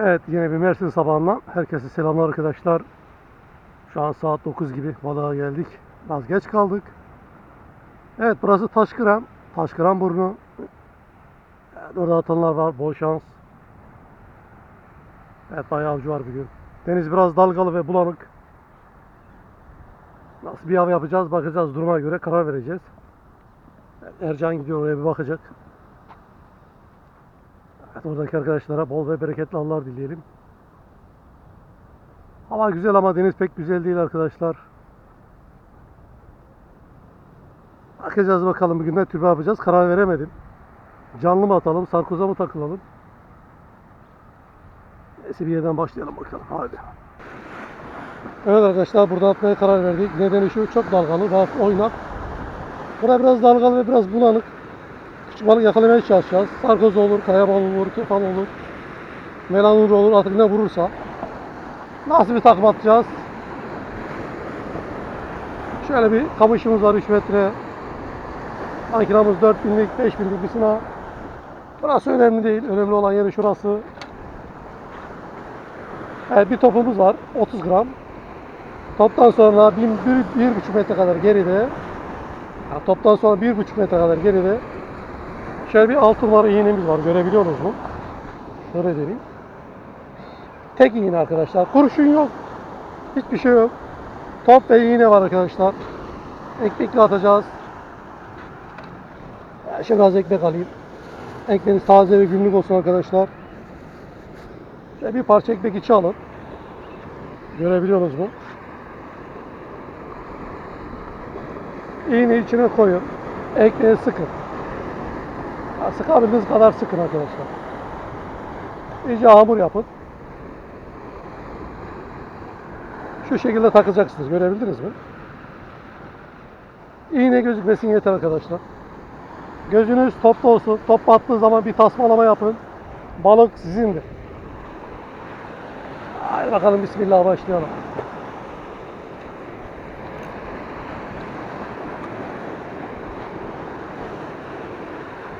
Evet yine bir Mersin sabahından herkese selamlar arkadaşlar. Şu an saat 9 gibi balığa geldik. Biraz geç kaldık. Evet burası Taşkıran. Taşkıran burnu. Evet, orada atanlar var. Bol şans. Evet bayağı avcı var bugün. Deniz biraz dalgalı ve bulanık. Nasıl bir av yapacağız bakacağız. Duruma göre karar vereceğiz. Evet, Ercan gidiyor oraya bir bakacak. Oradaki arkadaşlara bol ve bereketli anlar dileyelim. Hava güzel ama deniz pek güzel değil arkadaşlar. Bakacağız bakalım bugün ne tür bir yapacağız karar veremedim. Canlı mı atalım, sarkoza mı takılalım? Neyse bir yerden başlayalım bakalım. Hadi. Evet arkadaşlar burada atmaya karar verdik. Nedeni şu çok dalgalı, daha oynak. Bura biraz dalgalı ve biraz bulanık. Balık yakalamaya çalışacağız. Sarkoz olur, kaya balığı olur, kefal olur. Melanur olur artık ne vurursa. Nasıl bir takım atacağız? Şöyle bir kamışımız var 3 metre. Makinamız 4000'lik, 5000'lik bir sınav. Burası önemli değil. Önemli olan yeri şurası. Evet, bir topumuz var. 30 gram. Toptan sonra 1,5 metre kadar geride. Yani toptan sonra 1,5 metre kadar geride. Şöyle bir altı numara iğnemiz var. Görebiliyor musunuz mu? Şöyle deneyim. Tek iğne arkadaşlar. Kurşun yok. Hiçbir şey yok. Top ve iğne var arkadaşlar. Ekmekle atacağız. Şöyle az ekmek alayım. Ekmeğiniz taze ve günlük olsun arkadaşlar. Şöyle bir parça ekmek içi alın. Görebiliyor musunuz mu? İğneyi içine koyun. Ekmeği sıkın. Ya Sıkabildiğiniz kadar sıkın arkadaşlar. İyice hamur yapın. Şu şekilde takacaksınız. Görebildiniz mi? İğne gözükmesin yeter arkadaşlar. Gözünüz topta olsun. Top battığı zaman bir tasmalama yapın. Balık sizindir. Hadi bakalım Bismillah başlayalım.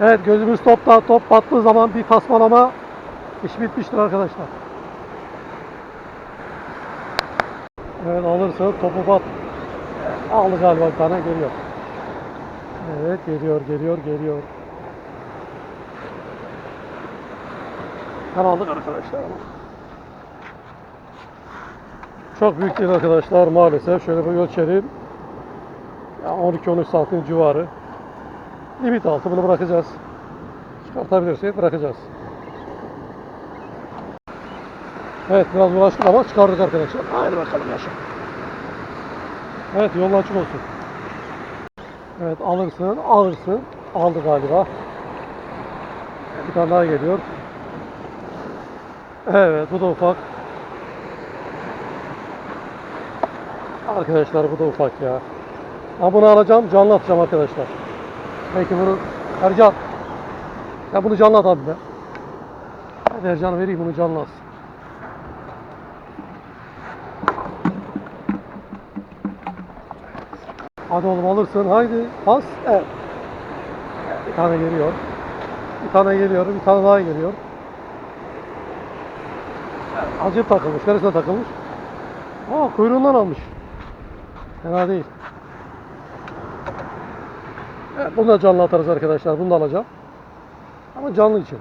Evet gözümüz topta. Top battığı zaman bir tasmalama iş bitmiştir arkadaşlar. Evet alırsa topu bat. Aldı galiba bir tane geliyor. Evet geliyor geliyor geliyor. Ben aldık arkadaşlar. Çok büyük değil arkadaşlar maalesef. Şöyle bir ölçelim. Ya 12-13 santim civarı. Limit altı bunu bırakacağız. Çıkartabilirsek bırakacağız. Evet biraz uğraştık ama çıkardık arkadaşlar. Haydi bakalım yaşa. Evet yolun açık olsun. Evet alırsın alırsın. Aldı galiba. Bir tane daha geliyor. Evet bu da ufak. Arkadaşlar bu da ufak ya. Ama bunu alacağım canlı atacağım arkadaşlar. Belki bunu Ercan. Ya bunu canlı at abi be. Hadi Ercan vereyim bunu canlı at. Hadi oğlum alırsın. Haydi. Pas. Evet. Bir tane geliyor. Bir tane geliyor. Bir tane daha geliyor. Acı takılmış. Neresine takılmış? Aa kuyruğundan almış. Fena değil. Bunu da canlı atarız arkadaşlar. Bunu da alacağım. Ama canlı için.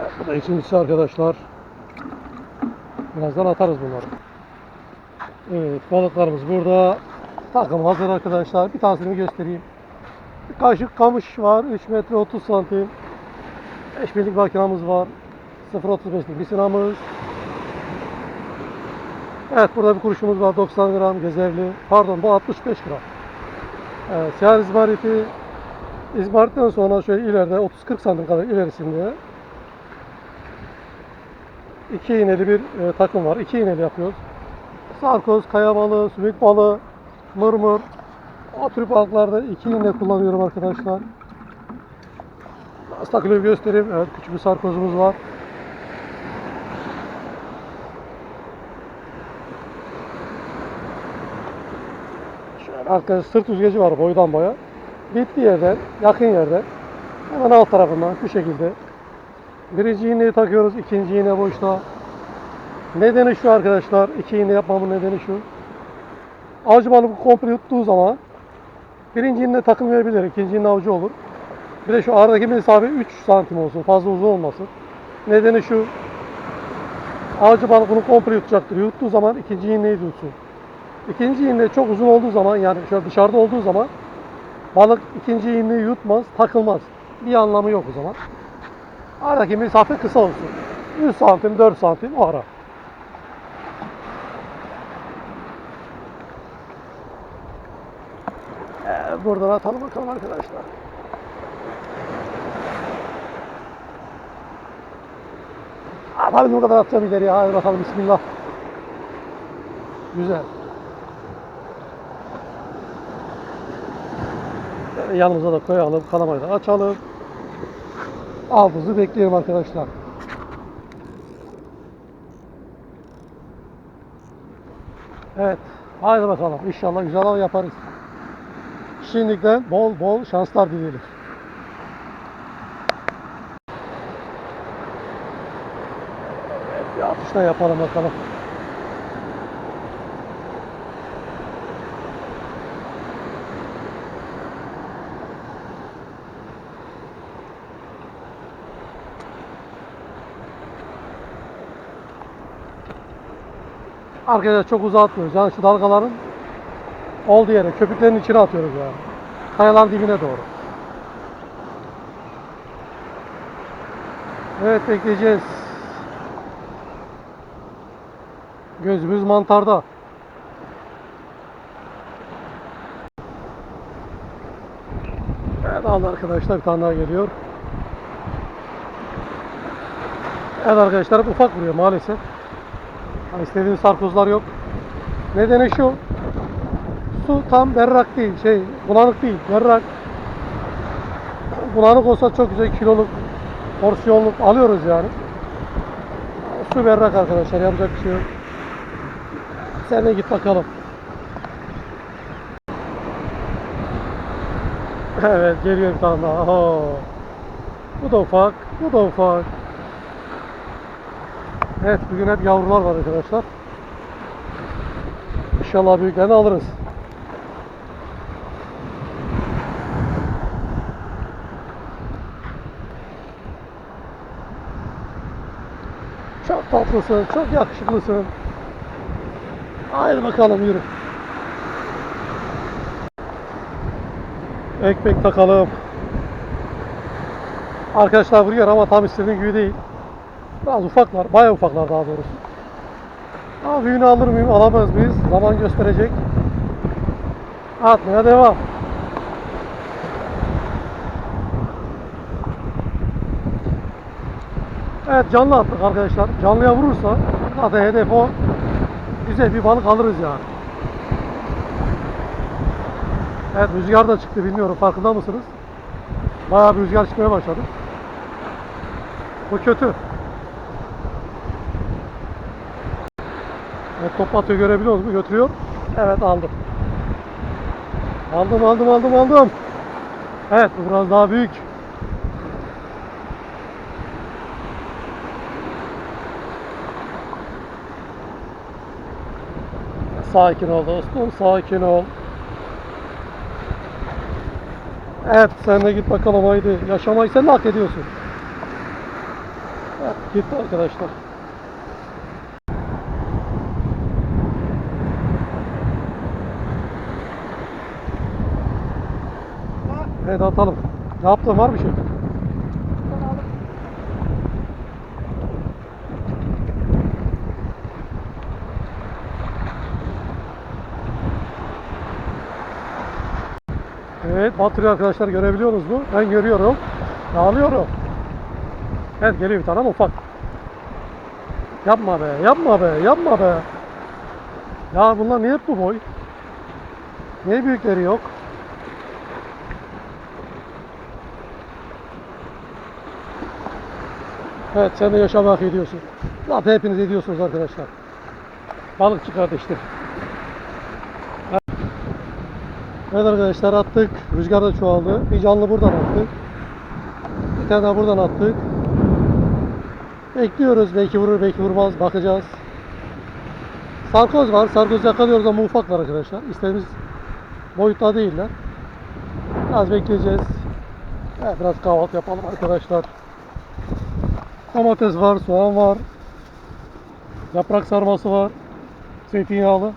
Evet, bu da ikincisi arkadaşlar. Birazdan atarız bunları. Evet balıklarımız burada. Takım hazır arkadaşlar. Bir tanesini göstereyim. Bir kaşık kamış var. 3 metre 30 santim. 5 milik makinamız var. 0.35'lik bir sinamız. Evet burada bir kuruşumuz var 90 gram gezerli. Pardon bu 65 gram. Evet, siyah izmariti İzmarit'ten sonra şöyle ileride 30-40 santim kadar ilerisinde iki iğneli bir e, takım var. İki iğneli yapıyoruz. Sarkoz, kaya balığı, sümük balığı, mırmır. O tür balıklarda iki iğne kullanıyorum arkadaşlar. Nasıl takılıyor göstereyim. Evet küçük bir sarkozumuz var. Arkadaşlar sırt yüzgeci var boydan boya. bittiği yerden, yakın yerden hemen alt tarafından şu şekilde birinci iğneyi takıyoruz, ikinci iğne boşta. Nedeni şu arkadaşlar, iki iğne yapmamın nedeni şu. Avcı balık komple yuttuğu zaman birinci iğne takılmayabilir, ikinci iğne avcı olur. Bir de şu aradaki mesafe 3 santim olsun, fazla uzun olmasın. Nedeni şu, avcı balık bunu komple yutacaktır. Yuttuğu zaman ikinci iğneyi tutsun. İkinci iğne çok uzun olduğu zaman yani şöyle dışarıda olduğu zaman balık ikinci iğneyi yutmaz, takılmaz. Bir anlamı yok o zaman. Aradaki mesafe kısa olsun. 3 santim, 4 santim o ara. Ee, buradan atalım bakalım arkadaşlar. Atalım bu kadar atacağım ileriye. Hadi bakalım bismillah. Güzel. Yanımıza da koyalım. Kalamayı da açalım. Avımızı bekleyelim arkadaşlar. Evet. Haydi bakalım. İnşallah güzel av yaparız. Şimdiden bol bol şanslar dileyelim. Evet, bir atışla yapalım bakalım. Arkadaşlar çok uzağa atmıyoruz. Yani şu dalgaların olduğu yere, köpüklerin içine atıyoruz yani. Kayaların dibine doğru. Evet bekleyeceğiz. Gözümüz mantarda. Evet aldı arkadaşlar bir tane daha geliyor. Evet arkadaşlar ufak vuruyor maalesef. Hani istediğimiz sarkozlar yok. Nedeni şu. Su tam berrak değil. Şey bulanık değil. Berrak. Bulanık olsa çok güzel kiloluk porsiyonluk alıyoruz yani. Su berrak arkadaşlar. Yapacak bir şey yok. Sen de git bakalım. Evet geliyor bir tane daha. Oho. Bu da ufak. Bu da ufak. Evet bugün hep yavrular var arkadaşlar. İnşallah büyüklerini alırız. Çok tatlısın, çok yakışıklısın. Haydi bakalım yürü. Ekmek takalım. Arkadaşlar vuruyor ama tam istediğim gibi değil. Biraz ufaklar, bayağı ufaklar daha doğrusu. Ama büyüğünü alır mıyım, alamaz mıyız? Zaman gösterecek. Atmaya devam. Evet canlı attık arkadaşlar. Canlıya vurursa zaten hedef o. Güzel bir balık alırız yani. Evet rüzgar da çıktı bilmiyorum farkında mısınız? Bayağı bir rüzgar çıkmaya başladı. Bu kötü. Evet, top atıyor görebiliyor musunuz? Götürüyor. Evet aldım. Aldım aldım aldım aldım. Evet bu biraz daha büyük. Sakin ol dostum sakin ol. Evet sen de git bakalım haydi. Yaşamayı sen de hak ediyorsun. Evet gitti arkadaşlar. Evet atalım. Ne yaptın var bir şey? Evet batırıyor arkadaşlar görebiliyorsunuz mu? Ben görüyorum. Dağılıyorum. Evet geliyor bir tane ufak. Yapma be, yapma be, yapma be. Ya bunlar niye bu boy? Niye büyükleri yok? Evet sen de yaşamak ediyorsun. Zaten hepiniz ediyorsunuz arkadaşlar. Balıkçı kardeşler. Evet arkadaşlar attık. Rüzgar da çoğaldı. Bir canlı buradan attık. Bir tane daha buradan attık. Bekliyoruz. Belki vurur belki vurmaz. Bakacağız. Sarkoz var. Sarkoz yakalıyoruz ama ufaklar arkadaşlar. İstediğimiz boyutta değiller. Biraz bekleyeceğiz. Evet, biraz kahvaltı yapalım arkadaşlar. Domates var, soğan var. Yaprak sarması var. Zeytinyağlı.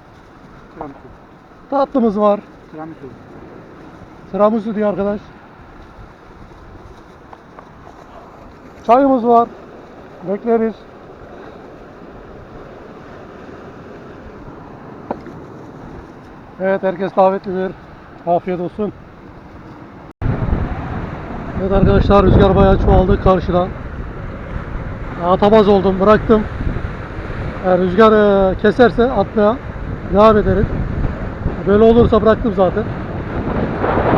Tiramisu. Tatlımız var. Tiramisu. Tiramisu diyor arkadaş. Çayımız var. Bekleriz. Evet herkes davetlidir. Afiyet olsun. Evet arkadaşlar rüzgar bayağı çoğaldı karşıdan. Atamaz oldum bıraktım. Eğer rüzgar e, keserse atmaya devam ederim. Böyle olursa bıraktım zaten.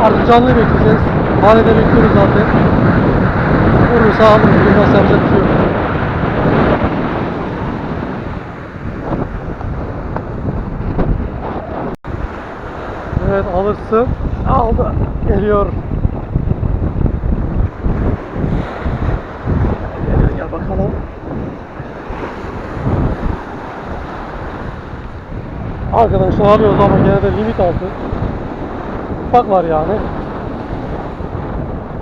Artık canlı bekleyeceğiz. Mahallede bekliyoruz zaten. Vurursa alırız. Vurmazsa yapacak bir şey yok. Evet alırsın. Aldı. Geliyor. Bakalım. Arkadaşlar alıyoruz ama gene de limit altı. Ufaklar yani.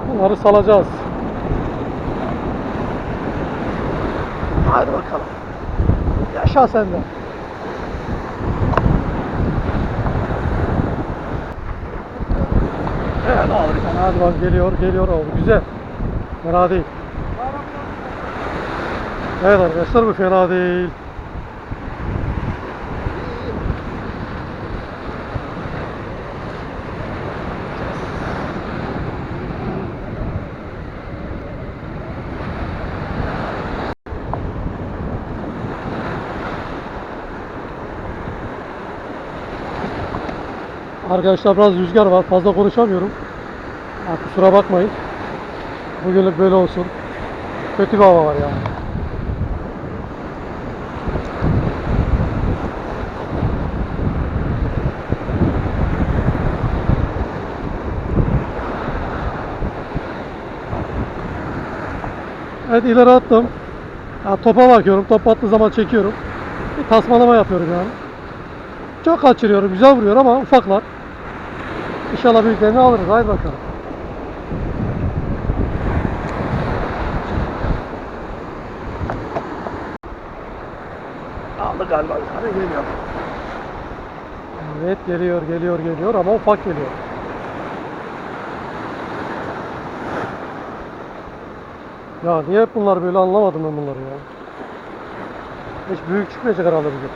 Bunları salacağız. Hadi bakalım. Yaşa sen de. Evet tane hadi bak geliyor geliyor oldu güzel. Fena değil. Evet arkadaşlar bu fena değil. Arkadaşlar biraz rüzgar var. Fazla konuşamıyorum. Kusura bakmayın. Bugünlük böyle olsun. Kötü bir hava var yani. Evet ileri attım. Ya, topa bakıyorum. Top attığı zaman çekiyorum. Bir tasmalama yapıyorum yani. Çok kaçırıyorum. Güzel vuruyor ama ufaklar. İnşallah büyüklerini alırız. Haydi bakalım. Aldı galiba. tane geliyor. Evet geliyor geliyor geliyor ama ufak geliyor. Ya niye hep bunlar böyle anlamadım ben bunları ya. Hiç büyük çıkmayacak herhalde bugün.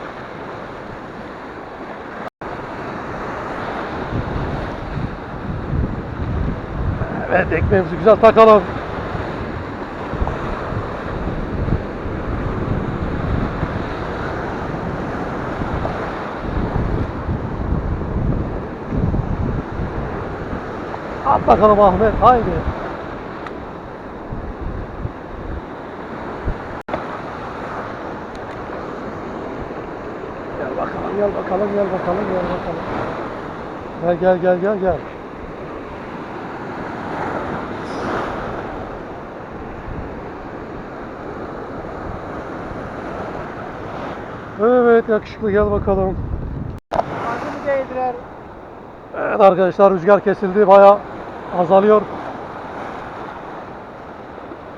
Evet ekmeğimizi güzel takalım. At bakalım Ahmet haydi. Bakalım gel bakalım gel bakalım gel bakalım. Gel gel gel gel gel. Evet yakışıklı gel bakalım. Evet arkadaşlar rüzgar kesildi baya azalıyor.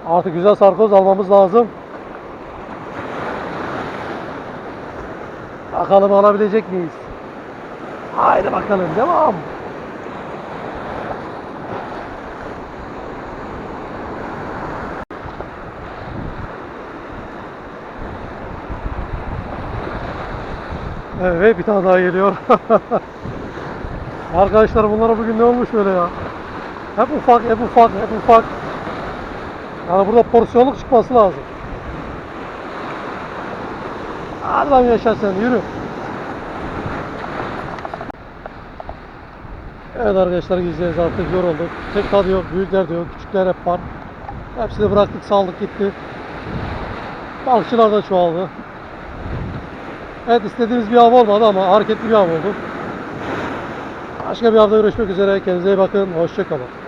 Artık güzel sarkoz almamız lazım. Bakalım alabilecek miyiz? Haydi bakalım devam. Evet bir tane daha geliyor. Arkadaşlar bunlara bugün ne olmuş böyle ya? Hep ufak, hep ufak, hep ufak. Yani burada porsiyonluk çıkması lazım. Hadi lan yaşa sen yürü. Evet arkadaşlar gideceğiz artık yorulduk. Tek tadı yok, büyükler de yok, küçükler hep var. Hepsini bıraktık, saldık gitti. Balıkçılar da çoğaldı. Evet istediğimiz bir av olmadı ama hareketli bir av oldu. Başka bir hafta görüşmek üzere. Kendinize iyi bakın. Hoşçakalın.